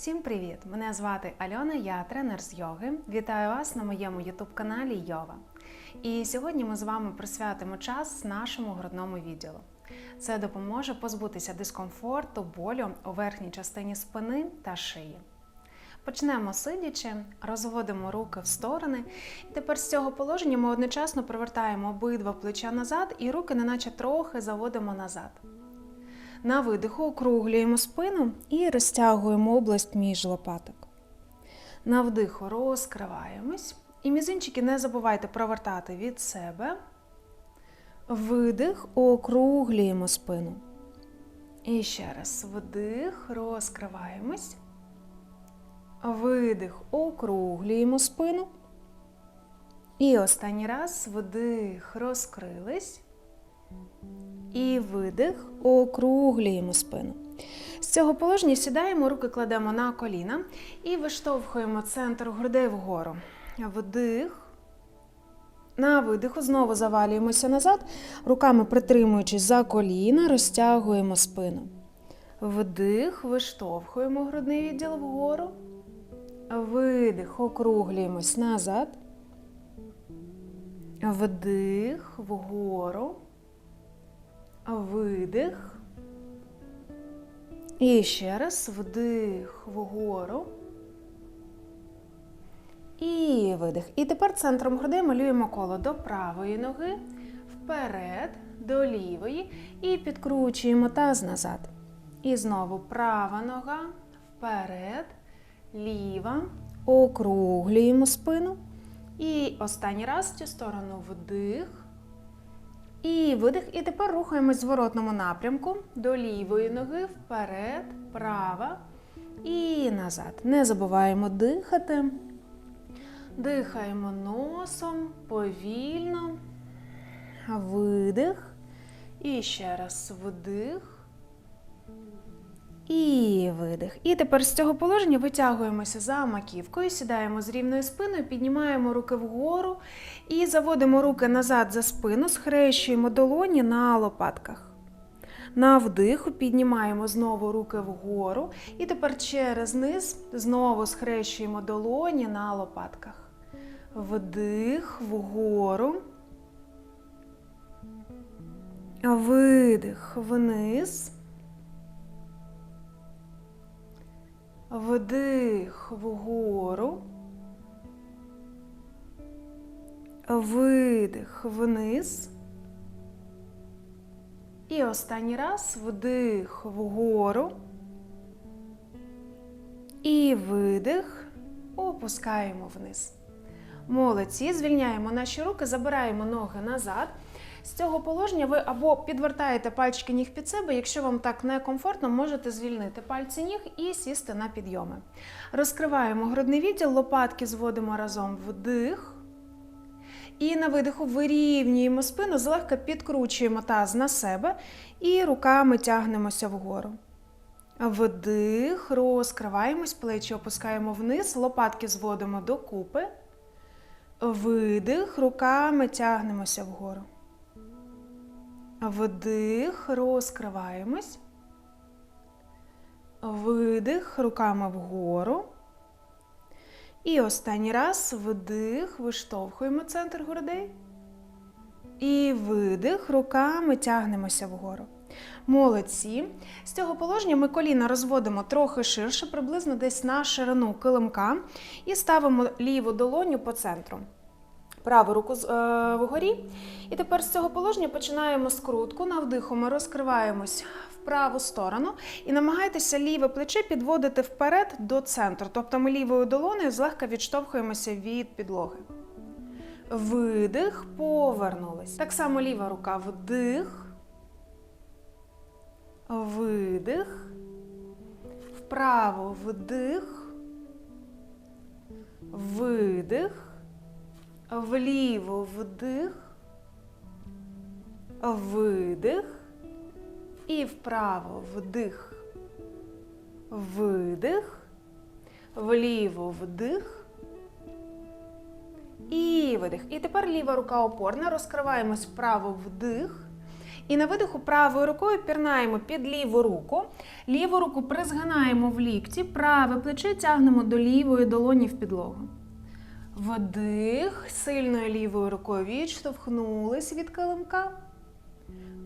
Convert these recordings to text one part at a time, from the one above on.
Всім привіт! Мене звати Альона, я тренер з йоги. Вітаю вас на моєму ютуб-каналі Йова. І сьогодні ми з вами присвятимо час нашому грудному відділу. Це допоможе позбутися дискомфорту, болю у верхній частині спини та шиї. Почнемо сидячи, розводимо руки в сторони. І тепер з цього положення ми одночасно привертаємо обидва плеча назад і руки, неначе трохи заводимо назад. На видиху округлюємо спину і розтягуємо область між лопаток. На вдиху розкриваємось. І мізинчики не забувайте провертати від себе. Видих, округлюємо спину. І ще раз вдих, розкриваємось. Видих, округлюємо спину. І останній раз вдих, розкрились. І видих, округлюємо спину. З цього положення сідаємо, руки кладемо на коліна і виштовхуємо центр грудей вгору. Вдих. На видиху знову завалюємося назад, руками притримуючись за коліна, розтягуємо спину. Вдих, виштовхуємо грудний відділ вгору. Видих, округлюємось назад. Вдих вгору. Видих. І ще раз вдих вгору. І видих. І тепер центром груди малюємо коло до правої ноги, вперед, до лівої. І підкручуємо таз назад. І знову права нога, вперед, ліва. Округлюємо спину. І останній раз в цю сторону вдих. І видих. І тепер рухаємось в зворотному напрямку до лівої ноги, вперед, права і назад. Не забуваємо дихати. Дихаємо носом повільно. Видих. І ще раз вдих. І видих. І тепер з цього положення витягуємося за маківкою, сідаємо з рівною спиною, піднімаємо руки вгору і заводимо руки назад за спину, схрещуємо долоні на лопатках. На вдиху піднімаємо знову руки вгору. І тепер через низ знову схрещуємо долоні на лопатках. Вдих вгору. Видих вниз. Вдих вгору. Видих вниз. І останній раз вдих вгору. І видих. Опускаємо вниз. Молодці. Звільняємо наші руки, забираємо ноги назад. З цього положення ви або підвертаєте пальчики ніг під себе, якщо вам так некомфортно, можете звільнити пальці ніг і сісти на підйоми. Розкриваємо грудний відділ, лопатки зводимо разом вдих. І на видиху вирівнюємо спину, злегка підкручуємо таз на себе і руками тягнемося вгору. Вдих, розкриваємось, плечі опускаємо вниз, лопатки зводимо докупи. Видих, руками тягнемося вгору. Вдих, розкриваємось. Видих руками вгору. І останній раз вдих, виштовхуємо центр грудей. І видих, руками тягнемося вгору. Молодці. З цього положення ми коліна розводимо трохи ширше, приблизно десь на ширину килимка, і ставимо ліву долоню по центру. Праву руку е, вгорі. І тепер з цього положення починаємо скрутку. На вдиху ми розкриваємось в праву сторону і намагайтеся ліве плече підводити вперед до центру. Тобто ми лівою долонею злегка відштовхуємося від підлоги. Видих, повернулись. Так само ліва рука вдих. Видих. Вправо вдих. Видих. Вліво вдих, видих. І вправо вдих, видих, вліво вдих. І видих. І тепер ліва рука опорна. Розкриваємось вправо вдих. І на видиху правою рукою пірнаємо під ліву руку. Ліву руку призгинаємо в лікті, праве плече тягнемо до лівої долоні в підлогу. Вдих, сильною лівою рукою відштовхнулись від килимка.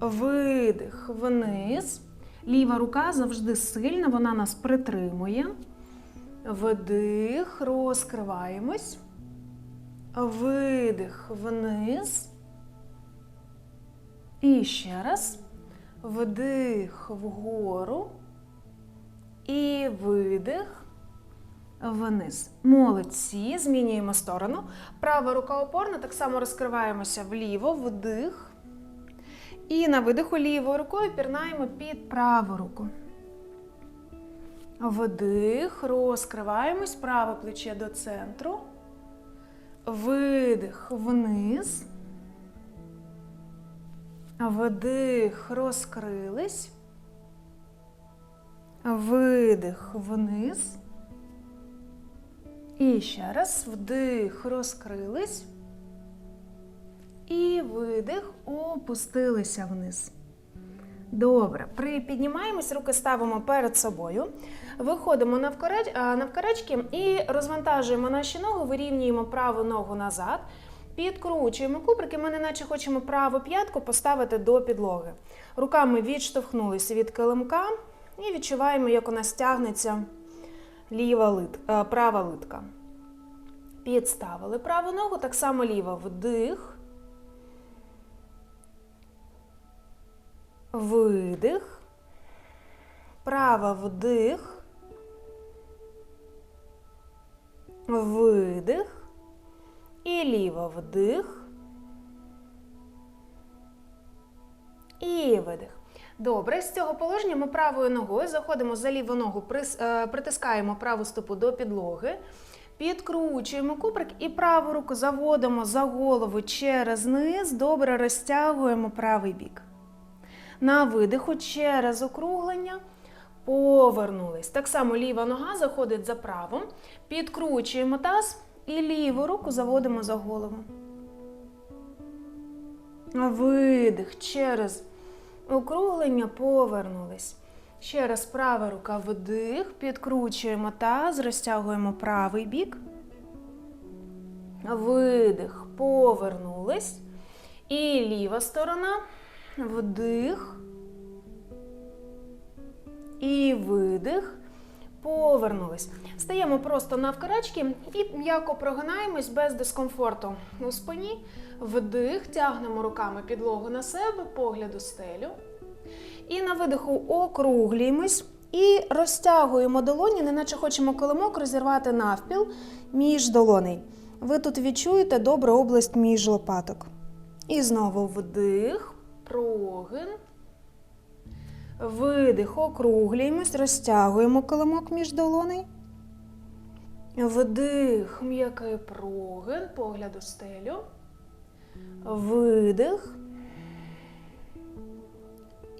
Видих вниз. Ліва рука завжди сильна, вона нас притримує. Вдих, розкриваємось. Видих вниз. І ще раз. Вдих вгору. І видих вниз. Молодці. Змінюємо сторону. Права рука опорна, так само розкриваємося вліво, вдих. І на видиху лівою рукою пірнаємо під праву руку. Вдих, розкриваємось, праве плече до центру. Видих вниз. Вдих, розкрились. Видих вниз. І ще раз вдих, розкрились. І видих, опустилися вниз. Добре. Припіднімаємось, руки ставимо перед собою. Виходимо навкарачки і розвантажуємо наші ноги, вирівнюємо праву ногу назад. Підкручуємо куприки, ми неначе хочемо праву п'ятку поставити до підлоги. Руками відштовхнулися від килимка і відчуваємо, як у нас тягнеться ліва лит, права литка. Підставили праву ногу, так само ліва вдих. Видих. Права вдих. Видих. І ліва вдих. І видих. Добре, з цього положення ми правою ногою заходимо за ліву ногу, е, притискаємо праву стопу до підлоги, підкручуємо куприк і праву руку заводимо за голову через низ, добре розтягуємо правий бік. На видиху через округлення повернулись. Так само ліва нога заходить за праву, підкручуємо таз і ліву руку заводимо за голову. Видих через округлення повернулись. Ще раз права рука вдих, підкручуємо таз, розтягуємо правий бік. Видих, повернулись. І ліва сторона. Вдих. І видих. Повернулись. Стаємо просто навкарачки і м'яко прогинаємось без дискомфорту у спині. Вдих, тягнемо руками підлогу на себе, погляд у стелю. І на видиху округлюємось і розтягуємо долоні, неначе хочемо килимок розірвати навпіл між долоней. Ви тут відчуєте добре область між лопаток. І знову вдих, прогин. Видих, округлюємось, розтягуємо килимок між долоней. Вдих, м'який прогин, погляд у стелю. Видих.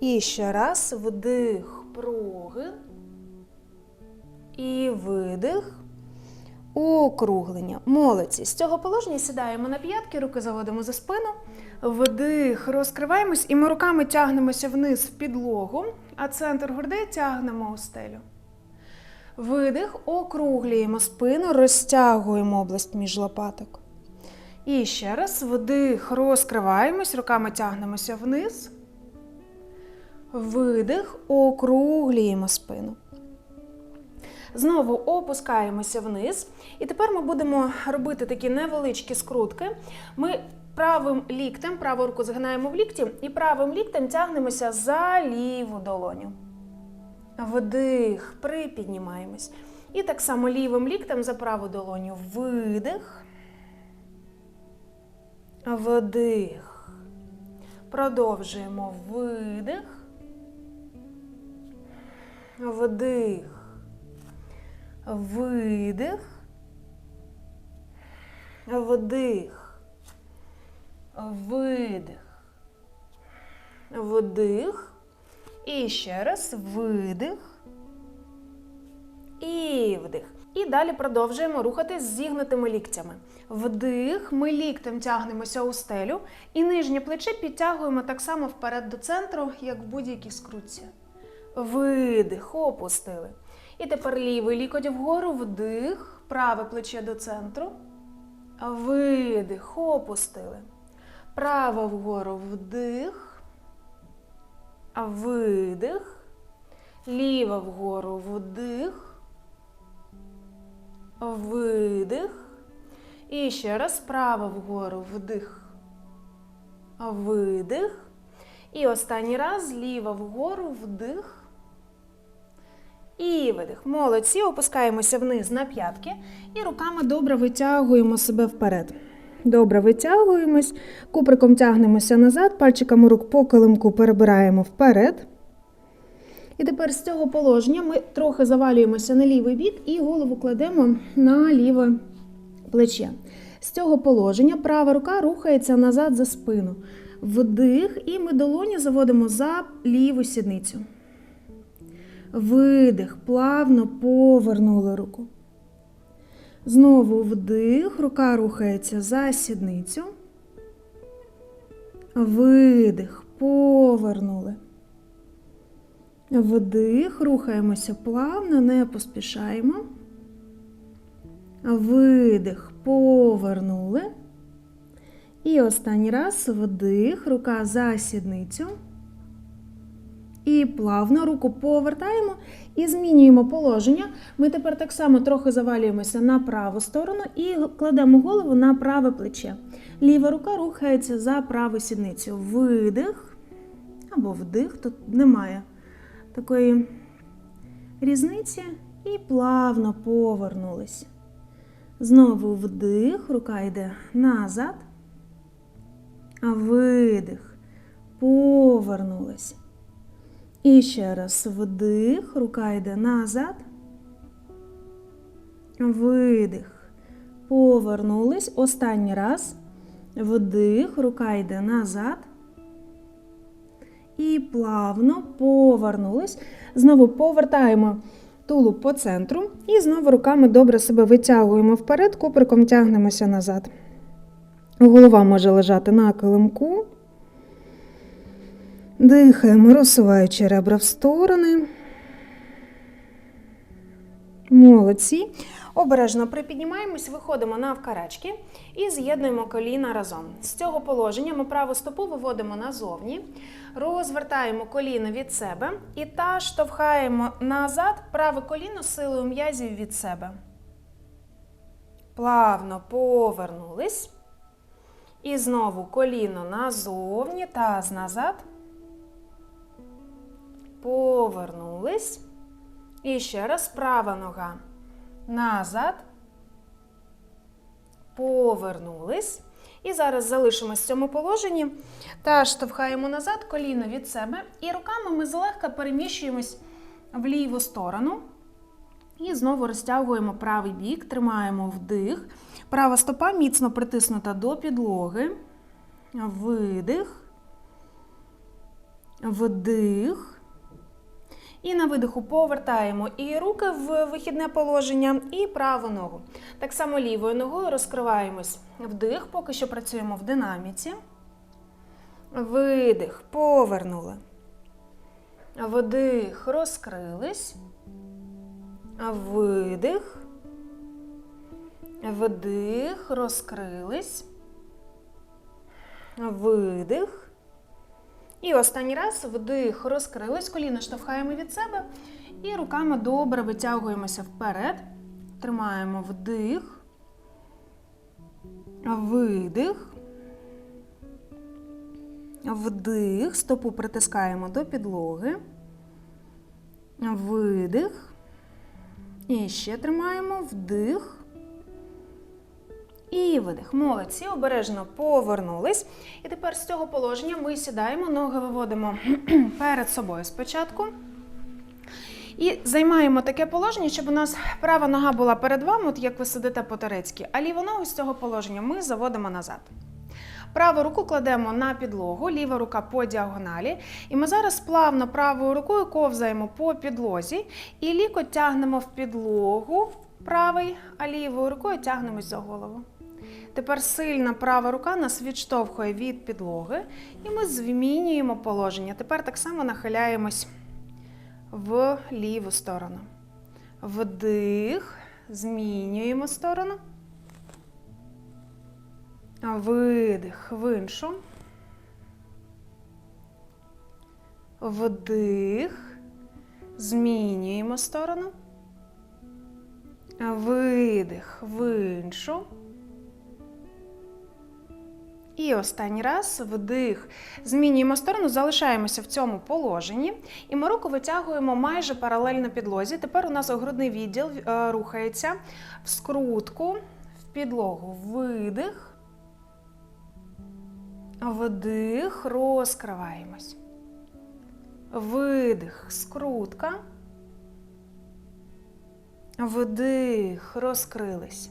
І ще раз вдих, прогин. І видих. Округлення. Молодці. З цього положення сідаємо на п'ятки, руки заводимо за спину. Вдих, розкриваємось і ми руками тягнемося вниз в підлогу, а центр груди тягнемо у стелю. Видих, округлюємо спину, розтягуємо область між лопаток. І ще раз вдих, розкриваємось, руками тягнемося вниз. Видих, округлюємо спину. Знову опускаємося вниз. І тепер ми будемо робити такі невеличкі скрутки. Ми правим ліктем, праву руку згинаємо в лікті і правим ліктем тягнемося за ліву долоню. Вдих, припіднімаємось. І так само лівим ліктем за праву долоню. Видих. Вдих. Продовжуємо видих. Вдих. Видих. Вдих. Видих. Вдих. І ще раз видих. І вдих. І далі продовжуємо рухатись з зігнутими ліктями. Вдих, ми ліктем тягнемося у стелю, і нижнє плече підтягуємо так само вперед до центру, як в будь-якій скрутці. Видих, опустили. І тепер лівий лікоть вгору, вдих, праве плече до центру. Видих, опустили. Право вгору вдих. Видих. Ліво вгору вдих. Видих. І ще раз право вгору вдих. Видих. І останній раз зліва вгору вдих. І видих. Молодці. Опускаємося вниз на п'ятки. І руками добре витягуємо себе вперед. Добре витягуємось, куприком тягнемося назад, пальчиками рук по килимку перебираємо вперед. І тепер з цього положення ми трохи завалюємося на лівий бік і голову кладемо на ліве плече. З цього положення права рука рухається назад за спину. Вдих, і ми долоні заводимо за ліву сідницю. Видих, плавно повернули руку. Знову вдих, рука рухається за сідницю. Видих, повернули. Вдих, рухаємося плавно, не поспішаємо. Видих, повернули. І останній раз вдих, рука за сідницю. І плавно руку повертаємо і змінюємо положення. Ми тепер так само трохи завалюємося на праву сторону і кладемо голову на праве плече. Ліва рука рухається за праву сідницю. Видих або вдих, тут немає такої різниці. І плавно повернулись. Знову вдих, рука йде назад. А видих, повернулись. І ще раз вдих, рука йде назад. Видих. Повернулись. Останній раз. Вдих, рука йде назад. І плавно повернулись. Знову повертаємо тулуб по центру. І знову руками добре себе витягуємо вперед, куприком тягнемося назад. Голова може лежати на килимку. Дихаємо, розсуваючи ребра в сторони. Молодці. Обережно припіднімаємось, виходимо навкарачки і з'єднуємо коліна разом. З цього положення ми праву стопу виводимо назовні, розвертаємо коліно від себе і та штовхаємо назад праве коліно силою м'язів від себе. Плавно повернулись. І знову коліно назовні, таз назад. Повернулись. І ще раз права нога. Назад. Повернулись. І зараз залишимось в цьому положенні. Та штовхаємо назад коліно від себе. І руками ми злегка переміщуємось в ліву сторону. І знову розтягуємо правий бік, тримаємо вдих. Права стопа міцно притиснута до підлоги. Видих. Вдих. І на видиху повертаємо і руки в вихідне положення, і праву ногу. Так само лівою ногою розкриваємось. Вдих, поки що працюємо в динаміці. Видих, повернули. Вдих, розкрились. Видих. Вдих, розкрились. Видих. І останній раз вдих, розкрились, коліна штовхаємо від себе. І руками добре витягуємося вперед. Тримаємо вдих, видих. Вдих, стопу притискаємо до підлоги. Видих. І ще тримаємо вдих. І видих. Молодці, обережно повернулись. І тепер з цього положення ми сідаємо, ноги виводимо перед собою спочатку. І займаємо таке положення, щоб у нас права нога була перед вами, от як ви сидите по-турецьки, а ліву ногу з цього положення ми заводимо назад. Праву руку кладемо на підлогу, ліва рука по діагоналі. І ми зараз плавно правою рукою ковзаємо по підлозі і лікоть тягнемо в підлогу правий, а лівою рукою тягнемось за голову. Тепер сильна права рука нас відштовхує від підлоги, і ми змінюємо положення. Тепер так само нахиляємось в ліву сторону. Вдих, змінюємо сторону. Видих в іншу. Вдих. Змінюємо сторону. Видих в іншу. І останній раз вдих. Змінюємо сторону, залишаємося в цьому положенні. І ми руку витягуємо майже паралельно підлозі. Тепер у нас грудний відділ е, рухається в скрутку, в підлогу. Видих. Вдих, розкриваємось. Видих, скрутка. Вдих, розкрились.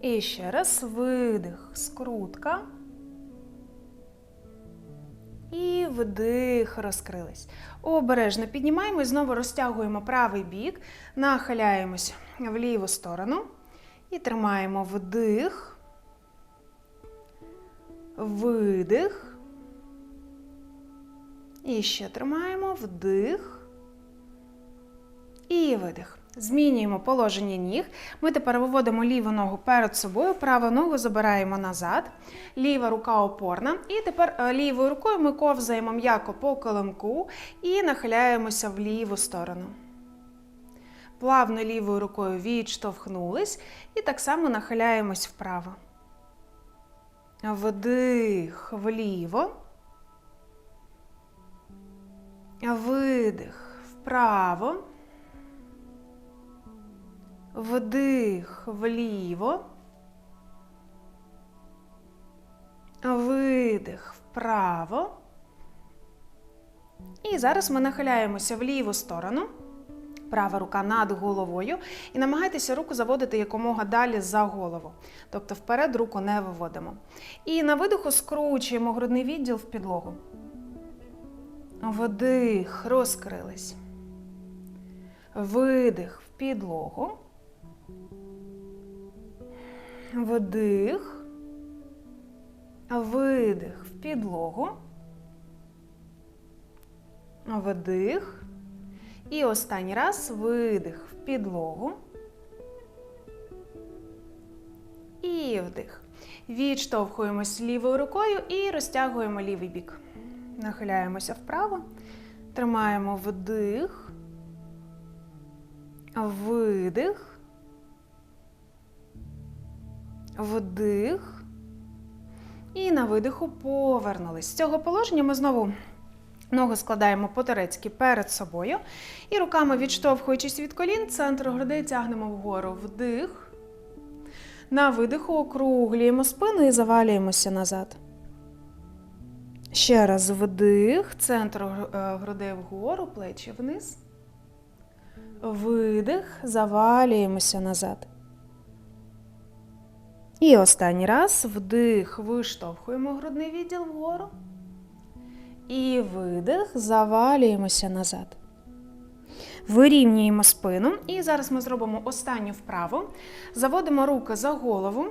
І ще раз видих, скрутка. І вдих, розкрились. Обережно піднімаємо і знову розтягуємо правий бік, нахиляємось в ліву сторону і тримаємо вдих, видих. І ще тримаємо вдих видих. Змінюємо положення ніг. Ми тепер виводимо ліву ногу перед собою, праву ногу забираємо назад, ліва рука опорна. І тепер е, лівою рукою ми ковзаємо м'яко по килимку і нахиляємося в ліву сторону. Плавно лівою рукою відштовхнулись і так само нахиляємось вправо. Вдих вліво. Видих вправо. Вдих вліво. Видих вправо. І зараз ми нахиляємося в ліву сторону. Права рука над головою. І намагайтеся руку заводити якомога далі за голову. Тобто вперед руку не виводимо. І на видиху скручуємо грудний відділ в підлогу. Вдих, розкрились. Видих в підлогу. Вдих, видих в підлогу, вдих. І останній раз видих в підлогу. І вдих. Відштовхуємось лівою рукою і розтягуємо лівий бік. Нахиляємося вправо, тримаємо вдих, видих. Вдих. І на видиху повернулись. З цього положення ми знову ногу складаємо по-турецьки перед собою. І руками, відштовхуючись від колін, центр грудей тягнемо вгору. Вдих. На видиху округлюємо спину і завалюємося назад. Ще раз вдих, центр е, грудей вгору, плечі вниз. Видих, завалюємося назад. І останній раз вдих, виштовхуємо грудний відділ вгору. І видих, завалюємося назад. Вирівнюємо спину. І зараз ми зробимо останню вправу. Заводимо руки за голову.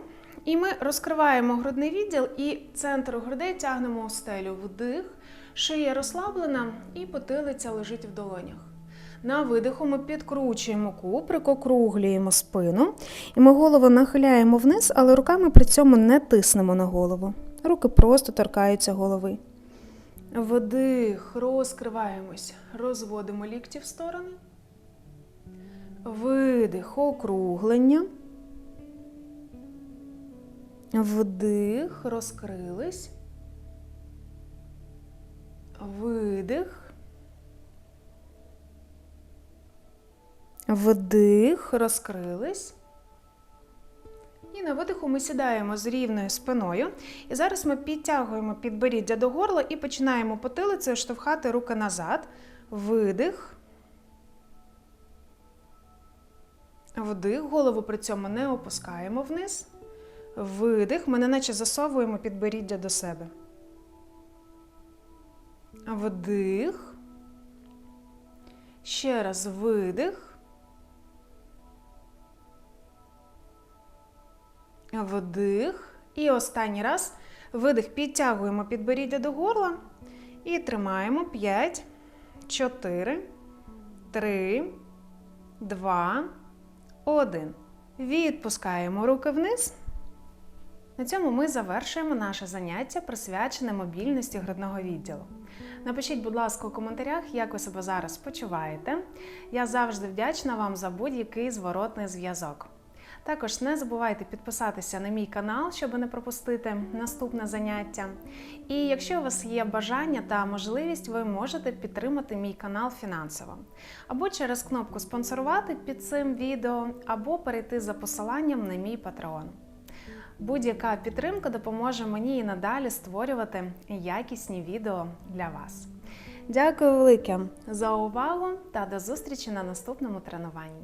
І ми розкриваємо грудний відділ і центр грудей тягнемо у стелю. Вдих, шия розслаблена і потилиця лежить в долонях. На видиху ми підкручуємо куприк, округлюємо спину. І ми голову нахиляємо вниз, але руками при цьому не тиснемо на голову. Руки просто торкаються голови. Вдих, розкриваємось, розводимо лікті в сторони. Видих, округлення. Вдих, розкрились. Видих. Вдих, розкрились. І на видиху ми сідаємо з рівною спиною. І зараз ми підтягуємо підборіддя до горла і починаємо потилицею штовхати руки назад. Видих. Вдих, голову при цьому не опускаємо вниз. Видих. Ми неначе засовуємо підборіддя до себе. Вдих. Ще раз видих. Вдих. І останній раз видих. Підтягуємо підборіддя до горла і тримаємо 5, 4, 3, 2, 1. Відпускаємо руки вниз. На цьому ми завершуємо наше заняття, присвячене мобільності грудного відділу. Напишіть, будь ласка, у коментарях, як ви себе зараз почуваєте. Я завжди вдячна вам за будь-який зворотний зв'язок. Також не забувайте підписатися на мій канал, щоб не пропустити наступне заняття. І якщо у вас є бажання та можливість, ви можете підтримати мій канал фінансово. Або через кнопку спонсорувати під цим відео, або перейти за посиланням на мій патреон. Будь-яка підтримка допоможе мені і надалі створювати якісні відео для вас. Дякую велике за увагу та до зустрічі на наступному тренуванні.